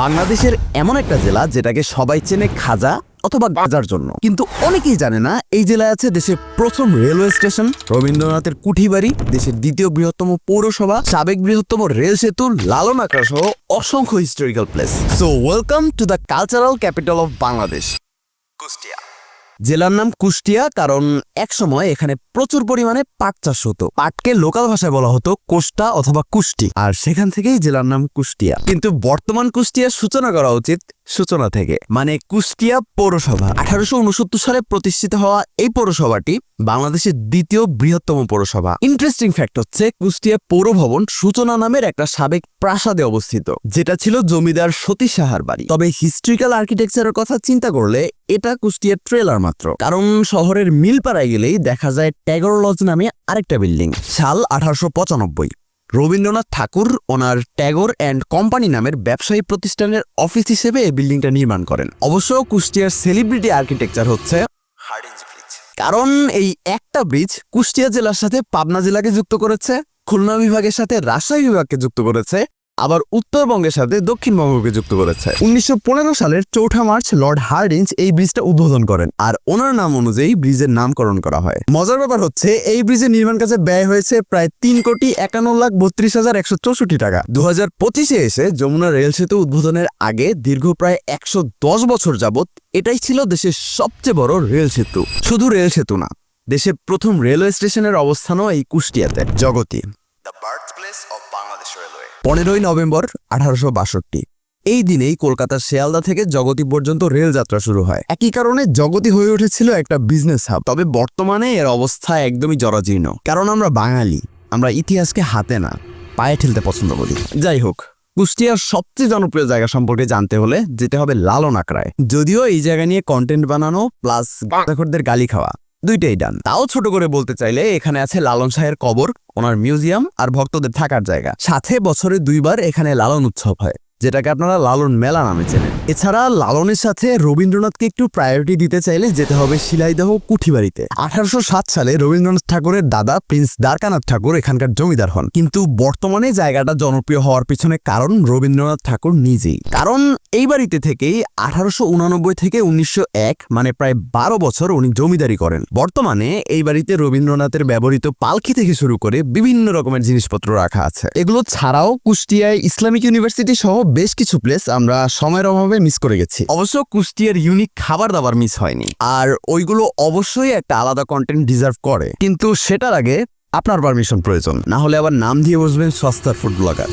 বাংলাদেশের এমন একটা জেলা যেটাকে সবাই চেনে খাজা অথবা গাজার জন্য। কিন্তু অনেকেই জানে না, এই জেলায় আছে দেশের প্রথম রেলওয়ে স্টেশন, রবীন্দ্রনাথের কুঠিবাড়ি, দেশের দ্বিতীয় বৃহত্তম পৌরসভা, সাবেক বৃহত্তম রেল সেতু লালন আঁকড়া সহ অসংখ্য historical place so welcome to the cultural capital of Bangladesh Kushtia জেলার নাম কুষ্টিয়া কারণ একসময় এখানে প্রচুর পরিমাণে পাট চাষ হতো। পাটকে লোকাল ভাষায় বলা হতো কোষ্টা অথবা কুষ্টি। আর সেখান থেকেই জেলার নাম কুষ্টিয়া। কিন্তু বর্তমান কুষ্টিয়ার সূচনা করা উচিত সূচনা থেকে মানে কুষ্টিয়া পৌরসভা। আঠারোশো উনসত্তর সালে প্রতিষ্ঠিত হওয়া এই পৌরসভাটি বাংলাদেশের দ্বিতীয় বৃহত্তম পৌরসভা। ইন্টারেস্টিং ফ্যাক্ট হচ্ছে, কুষ্টিয়া পৌর ভবন সূচনা নামের একটা সাবেক প্রাসাদে অবস্থিত, যেটা ছিল জমিদার সতী সাহার বাড়ি। তবে হিস্ট্রিক্যাল আর্কিটেকচারের কথা চিন্তা করলে এটা কুষ্টিয়ার ট্রেলার মাত্র। কারণ শহরের মিলপাড়ায় গেলেই দেখা যায় ট্যাগর লজ নামে আরেকটা বিল্ডিং সাল আঠারোশো পঁচানব্বই। রবীন্দ্রনাথ ঠাকুর ওনার ট্যাগর অ্যান্ড কোম্পানি নামের ব্যবসায়ী প্রতিষ্ঠানের অফিস হিসেবে এই বিল্ডিংটা নির্মাণ করেন। অবশ্য কুষ্টিয়ার সেলিব্রিটি আর্কিটেকচার হচ্ছে কারণ এই একটা ব্রিজ কুষ্টিয়া জেলার সাথে পাবনা জেলাকে যুক্ত করেছে, খুলনা বিভাগের সাথে রাজশাহী বিভাগকে যুক্ত করেছে। আবার উত্তরবঙ্গের সাথে দক্ষিণবঙ্গকে যুক্ত করেছে। উনিশশো পনেরো সালের চৌঠা মার্চ লর্ড হার্ডিঞ্জ এই ব্রিজটা উদ্বোধন করেন আর ওনার নাম অনুযায়ী ব্রিজের নামকরণ করা হয়। মজার ব্যাপার হচ্ছে, এই ব্রিজের নির্মাণ কাজে ব্যয় হয়েছে প্রায় তিন কোটি একান্ন লাখ বত্রিশ হাজার একশো চৌষট্টি টাকা। দু হাজার পঁচিশে এসে যমুনা রেল সেতু উদ্বোধনের আগে দীর্ঘ প্রায় একশো দশ বছর যাবৎ এটাই ছিল দেশের সবচেয়ে বড় রেল সেতু। শুধু রেল সেতু না, দেশের প্রথম রেলওয়ে স্টেশনের অবস্থানও এই কুষ্টিয়াতে, Jagati. The birth place railway পনেরোই নভেম্বর আঠারোশো বাষট্টি। এই দিনেই কলকাতার শিয়ালদা থেকে জগতি পর্যন্ত রেল যাত্রা শুরু হয়। একই কারণে জগতি হয়ে উঠেছিল একটা বিজনেস হাব তবে বর্তমানে এর অবস্থা একদমই জরাজীর্ণ। কারণ আমরা বাঙালি, আমরা ইতিহাসকে হাতে না, পায়ে ঠেলতে পছন্দ করি। যাই হোক, কুষ্টিয়ার সবচেয়ে জনপ্রিয় জায়গা সম্পর্কে জানতে হলে যেতে হবে লালন আকড়ায় যদিও এই জায়গা নিয়ে কন্টেন্ট বানানো প্লাস গাঁদাখরদের গালি খাওয়া। দুইটাই ডান। তাও ছোট করে বলতে চাইলে এখানে আছে লালন শাহের কবর, ওনার মিউজিয়াম আর ভক্তদের থাকার জায়গা। সাথে বছরে দুইবার এখানে লালন উৎসব হয়, যেটাকে আপনারা লালন মেলা নামে চেনেন। এছাড়া লালনের সাথে রবীন্দ্রনাথকে একটু প্রায়োরিটি দিতে চাইলে যেতে হবে শিলাইদহ কুঠিবাড়িতে। আঠারোশো সাত সালে রবীন্দ্রনাথ ঠাকুরের দাদা প্রিন্স দ্বারকানাথ ঠাকুর এখানকার জমিদার হন। কিন্তু বর্তমানে জায়গাটা জনপ্রিয় হওয়ার পিছনে কারণ রবীন্দ্রনাথ ঠাকুর নিজেই। কারণ এই বাড়িতে থেকেই আঠারোশো থেকে উনিশশো এক মানে প্রায় বারো বছর উনি জমিদারি করেন। বর্তমানে এই বাড়িতে রবীন্দ্রনাথের ব্যবহৃত পালকি থেকে শুরু করে বিভিন্ন রকমের জিনিসপত্র রাখা আছে। এগুলো ছাড়াও কুষ্টিয়ায় ইসলামিক ইউনিভার্সিটি সহ বেশ কিছু প্লেস আমরা সময়ের অভাবে মিস করে গেছি। অবশ্য কুষ্টিয়ার ইউনিক খাবার দাবার মিস হয়নি। আর ওইগুলো অবশ্যই একটা আলাদা কন্টেন্ট ডিজার্ভ করে। কিন্তু সেটার আগে আপনার পারমিশন প্রয়োজন। না হলে আবার নাম দিয়ে বসবেন সস্তার ফুড ব্লগার